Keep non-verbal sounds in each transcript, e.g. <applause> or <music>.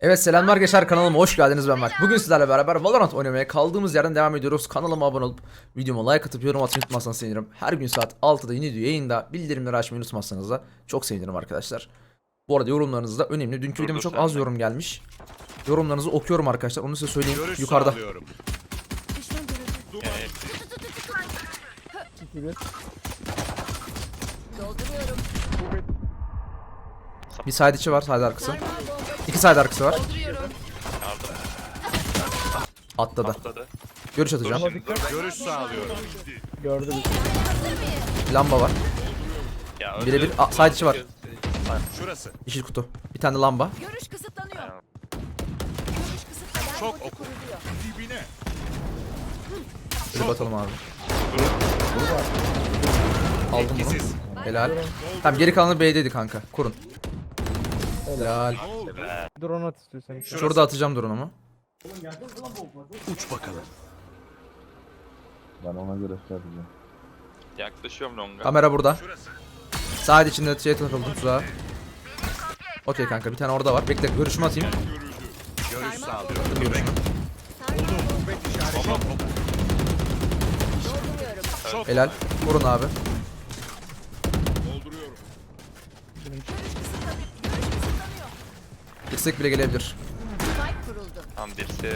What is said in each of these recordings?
Evet selamlar arkadaşlar kanalıma hoş geldiniz ben Mert. Bugün sizlerle beraber Valorant oynamaya kaldığımız yerden devam ediyoruz. Kanalıma abone olup videoma like atıp yorum atmayı unutmazsanız sevinirim. Her gün saat 6'da yeni video yayında bildirimleri açmayı unutmazsanız da çok sevinirim arkadaşlar. Bu arada yorumlarınız da önemli. Dünkü videoma çok az yorum gelmiş. Yorumlarınızı okuyorum arkadaşlar. Onu size söyleyeyim. Görüş Yukarıda. sağlıyorum. Bir side içi var, side arkası. İki side arkası var. dolduruyorum. Yardım. Atladı. Atladı. Görüş atacağım. Şimdi dur. Görüş sağlıyorum. Gördüm. Lamba var. Ya. Birebir Aa, side içi var. Şurası. Yeşil kutu. Bir tane lamba. Görüş kısıtlanıyor. Aynen. Görüş kısıtlanıyor. Çok oku. Dibine. Şöyle batalım abi. Aldım bunu. Etkisiz. Helal. Tamam geri kalanı B'deydi kanka. Kurun. Helal. Drone at istiyorsan. Şurada atacağım drone'umu. Uç bakalım. Ben ona göre şey yapacağım. Yaklaşıyorum longa. Kamera burada. Şurası. Sağ içinde şey takıldım tuzağa. Okey kanka bir tane orada var. Bekle görüşümü atayım. Görüş sağlıyorum. Çok Helal. Vurun abi. Dolduruyorum. Görüş kısıtlanıyor. Görüş kısıtlanıyor. Dirsek bile gelebilir. Tam yolda.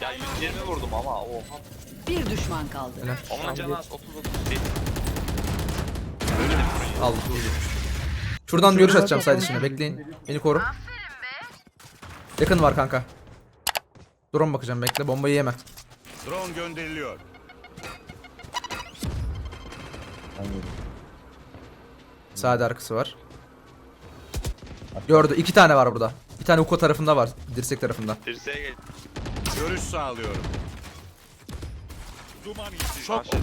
Ya 120 vurdum ama oha. Bir düşman kaldı. Helal. Onun canı az 30 30 değil. Aldım. Şuradan görüş atacağım side içine. Bekleyin. Beni koru. Yakın var kanka. Drone bakacağım bekle. Bombayı yeme. Drone gönderiliyor. Sağda arkası var. Gördü. iki tane var burada. Bir tane Uko tarafında var. Dirsek tarafında. Dirse'ye gel. Görüş sağlıyorum. Duman. Çok oku.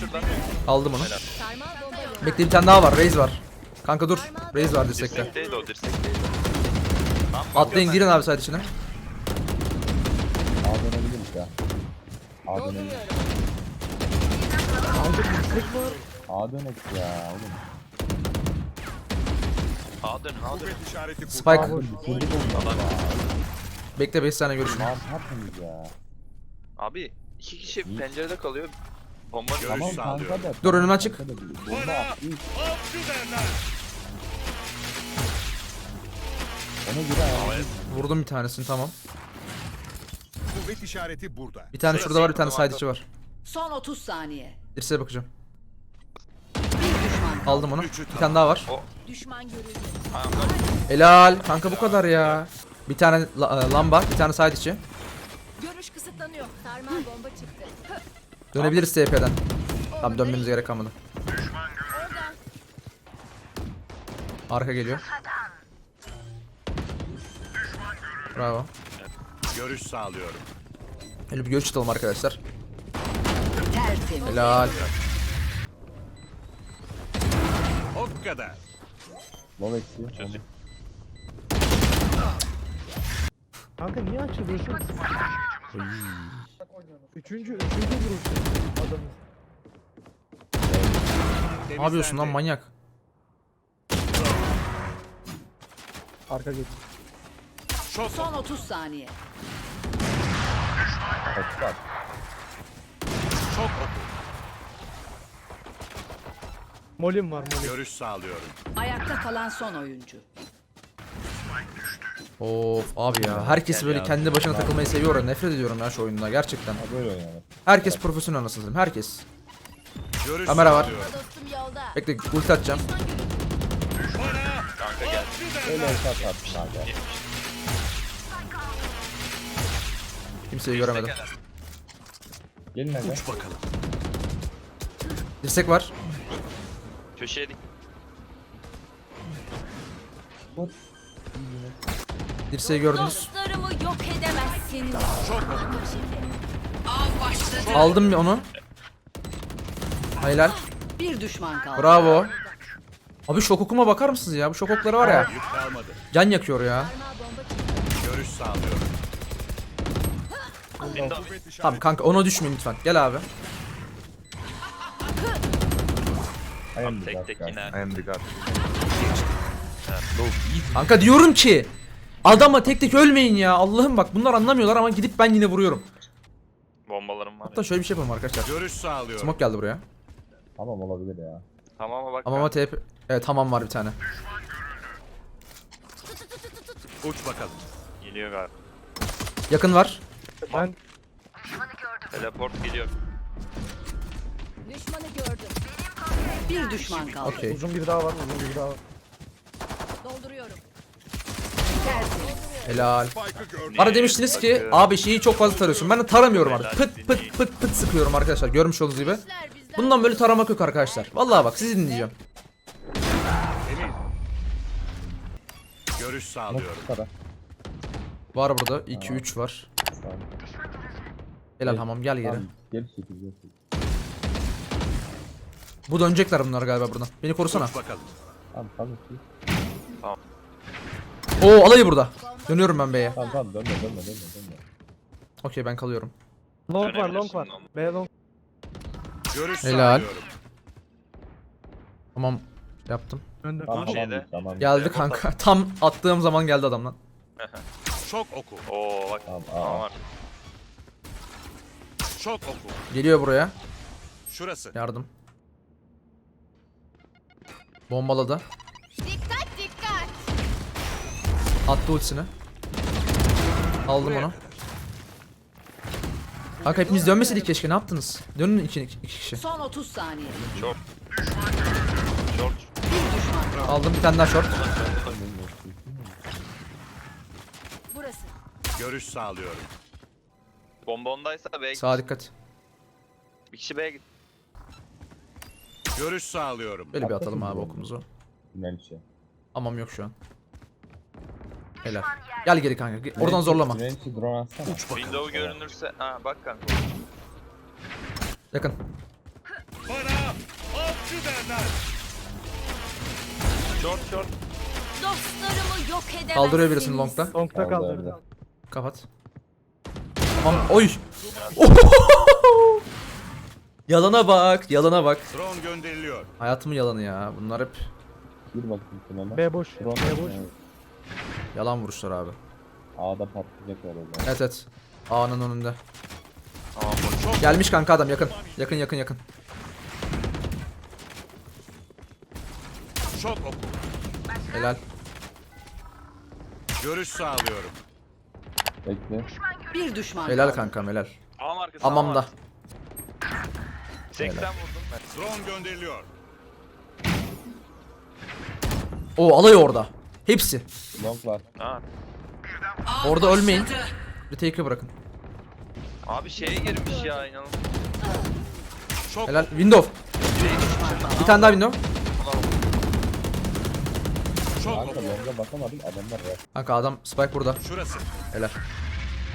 Şuradan. Aldım onu. Yolda. Bekle bir tane daha var. Raze var. Kanka dur. Raze var dirsekte. O. Atlayın girin abi side içine. A dönebiliriz ya. A dönebiliriz. Dolduruyorum. A dönek ya oğlum. A dön A dön. Kuvvet işareti kur. Spike. Bitirdik oğlum. Bekle 5 tane görüşüm. Ne yaptınız ya? Abi iki kişi pencerede kalıyor. Bomba Görüş Tamam kanka da. Dur, önüme çık. Kanka da değil. Bana Bomba attı. avcı derler. Ona göre. Vurdum bir tanesini tamam. Kuvvet işareti burada. Bir tane şurada var bir tane side içi var. Son 30 saniye. Dirseğe bakacağım. Aldım onu. Üçü Bir tane daha var. Düşman görüldü. Helal. Kanka bu kadar ya. Bir tane la- e, lamba, bir tane side içi. Görüş kısıtlanıyor. Sarmal bomba çıktı. <laughs> Dönebiliriz TP'den. Tamam dönmemize gerek kalmadı. Orada. Arka geliyor. Bravo. Görüş sağlıyorum. Öyle bir görüş tutalım arkadaşlar. Tertemiz. Helal. Kadar. Low eksiği. Çözüm. Kanka niye açılıyorsun? Üçüncü, üçüncü vuruş adamın. Ne yapıyorsun lan manyak? Arka geç. Son 30 saniye. Çok oku. Molim var molim. Görüş sağlıyorum. Ayakta kalan son oyuncu. Of abi ya. Herkes böyle kendi başına takılmayı seviyor. Nefret ediyorum ya şu oyunda gerçekten. Böyle. Herkes profesyonel anasını satayım. Herkes. Görüş Kamera var. sağlıyorum. Dostum yolda. Bekle ulti atacağım. Kanka gel. Öyle attı kanka. Kimseyi göremedim. Gelin hadi. Uç bakalım. Dirsek var. Köşeye dik. Dirseği gördünüz. Dostlarımı yok edemezsiniz. Aldım bir onu. Helal. Bir düşman kaldı. Bravo. Abi şok okuma bakar mısınız ya? Bu şok okları var ya. Can yakıyor ya. Görüş sağlıyorum. Tamam kanka ona düşmeyin lütfen. Gel abi. I am the tek god tek guys. yine. I am the god. Kanka diyorum ki adama tek tek ölmeyin ya. Allah'ım bak bunlar anlamıyorlar ama gidip ben yine vuruyorum. Bombalarım var. Hatta şöyle bir şey yapalım arkadaşlar. Görüş sağlıyorum. Smoke geldi buraya. Tamam olabilir ya. Tamam ama bak. Ama ama TP... Evet tamam var bir tane. Uç bakalım. Geliyor galiba. Yakın var. Ben Teleport geliyor. Düşmanı gördüm. Bir düşman kaldı. Okey. uzun bir daha var uzun bir daha var. Dolduruyorum. Helal. Bana demiştiniz ki abi şeyi çok fazla tarıyorsun. Ben de taramıyorum artık. Pıt pıt pıt pıt sıkıyorum arkadaşlar. Görmüş olduğunuz gibi. Bundan böyle taramak yok arkadaşlar. Vallahi bak sizi dinleyeceğim. Görüş sağlıyorum. Var burada 2 3 var. Helal hamam gel geri. Çekil. Bu dönecekler bunlar galiba buradan. Beni korusana. Bakalım. Tamam tamam. Oo alayı burada. Dönüyorum ben B'ye. Tamam tamam dönme dönme dönme dönme. Okey ben kalıyorum. Long var long var. Dönebilirsin B long. Görüş Helal. sağlıyorum. Tamam yaptım. Döndü. Tamam tamam şeyde. tamam. Geldi kanka. <laughs> Tam attığım zaman geldi adam lan. <laughs> Çok oku. Oo bak. Tamam, Tamam aa. var. Çok oku. Geliyor buraya. Şurası. Yardım. Bombaladı. Dikkat dikkat. Attı ultisini. Aldım onu. Kanka hepimiz dönmeseydik keşke ne yaptınız? Dönün iki, iki, kişi. Son 30 saniye. Short. Short. Bir düşman. Aldım bir tane daha short. Burası. Görüş sağlıyorum. Bomba ondaysa B'ye git. Sağa dikkat. Bir kişi B'ye git. Görüş sağlıyorum. Böyle bir atalım abi okumuzu. Tünel içi. Amam yok şu an. Helal. Gel geri kanka. Ge- Oradan zorlama. Tünel içi drone atsana. Uç bakalım. Window görünürse. Ha bak kanka. Yakın. Bana avcı derler. Short short. Dostlarımı yok edemezsiniz. Kaldırıyor birisini longda. Long'da Kaldı kaldı. öyle. Kapat. Tamam. Oy. Yalana bak, yalana bak. Drone gönderiliyor. Hayatımın yalanı ya. Bunlar hep Bir bakayım kanala. B boş. B boş. Evet. yalan vuruşlar abi. A'da patlayacak herhalde. Evet evet. A'nın önünde. Aa çok Gelmiş kanka adam yakın. Yakın yakın yakın. çok oku. Helal. Görüş sağlıyorum. Bekle. Bir düşman Helal kaldı. kankam helal. Aman arkası. Amamda. 80 Helal. vurdum ben. Drone gönderiliyor. O alay orada. Hepsi. Long var. Ha. Orada ölmeyin. Retake'e bırakın. Abi şeye girmiş ya inanılmaz. Çok Helal. Window. Bir tane daha window. çok Kanka long'a bakamadım adamlar ya. Kanka adam spike burada. Şurası. Helal.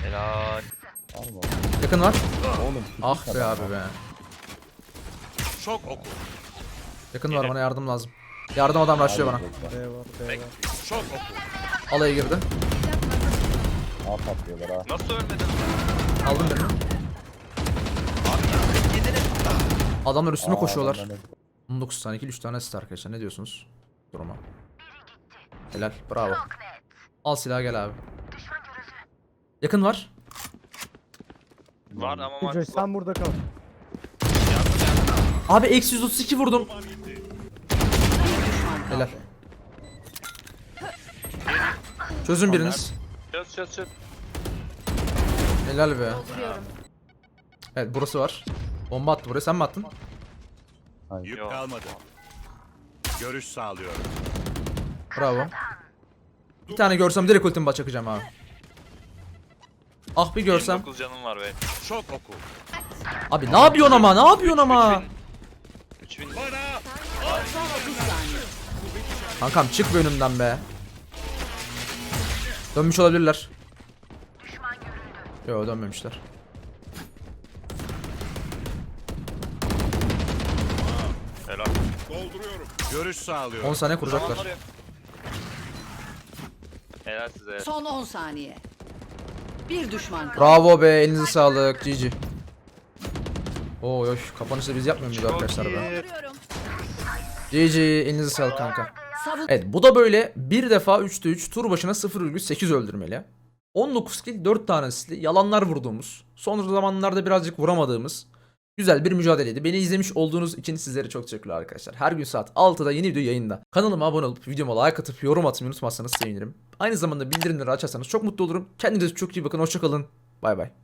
Helal. Yakın var. Oğlum. Ah be abi be. Çok oku. Yakın var bana yardım lazım. Yardım adam rushlıyor bana. B var B var. Çok oku. Alaya girdi. A patlıyorlar ha. Nasıl ölmedin? Aldım birini. Adamlar üstüme Aa, koşuyorlar. adamlar- 19 tane kill 3 tane asist arkadaşlar. Ne diyorsunuz? Duruma. Helal. Bravo. Al silahı gel abi. Yakın var. Var ama Killjoy Max. sen burada kal. Abi eksi 132 vurdum. Helal. Çözün biriniz. Çöz çöz çöz. Helal be. Evet burası var. Bomba attı buraya. Sen mi attın? Yük Yok. kalmadı. Görüş sağlıyorum. Bravo. Bir tane görsem direkt ultimi çakacağım abi. Ah bir görsem. 29 canım var be. Çok oku. Abi ne yapıyorsun ama? Ne yapıyorsun ama? 3000. Bana Son 30 saniye. Kankam çık bir önümden be. Dönmüş olabilirler. Yo dönmemişler. Helal. görüş sağlıyorum. 10 saniye kuracaklar. Helal size. Son 10 saniye. Bir düşman kaldı. Bravo be elinize sağlık GG. Oy oy kapanışı biz yapmıyor muyuz arkadaşlar be? GG elinize sağlık kanka. Evet bu da böyle bir defa 3'te 3 tur başına 0,8 öldürmeli. 19 kill 4 tane asistli yalanlar vurduğumuz son zamanlarda birazcık vuramadığımız güzel bir mücadeleydi. Beni izlemiş olduğunuz için sizlere çok teşekkürler arkadaşlar. Her gün saat 6'da yeni video yayında. Kanalıma abone olup videoma like atıp yorum atmayı unutmazsanız sevinirim. Aynı zamanda bildirimleri açarsanız çok mutlu olurum. Kendinize çok iyi bakın hoşçakalın. Bay bay.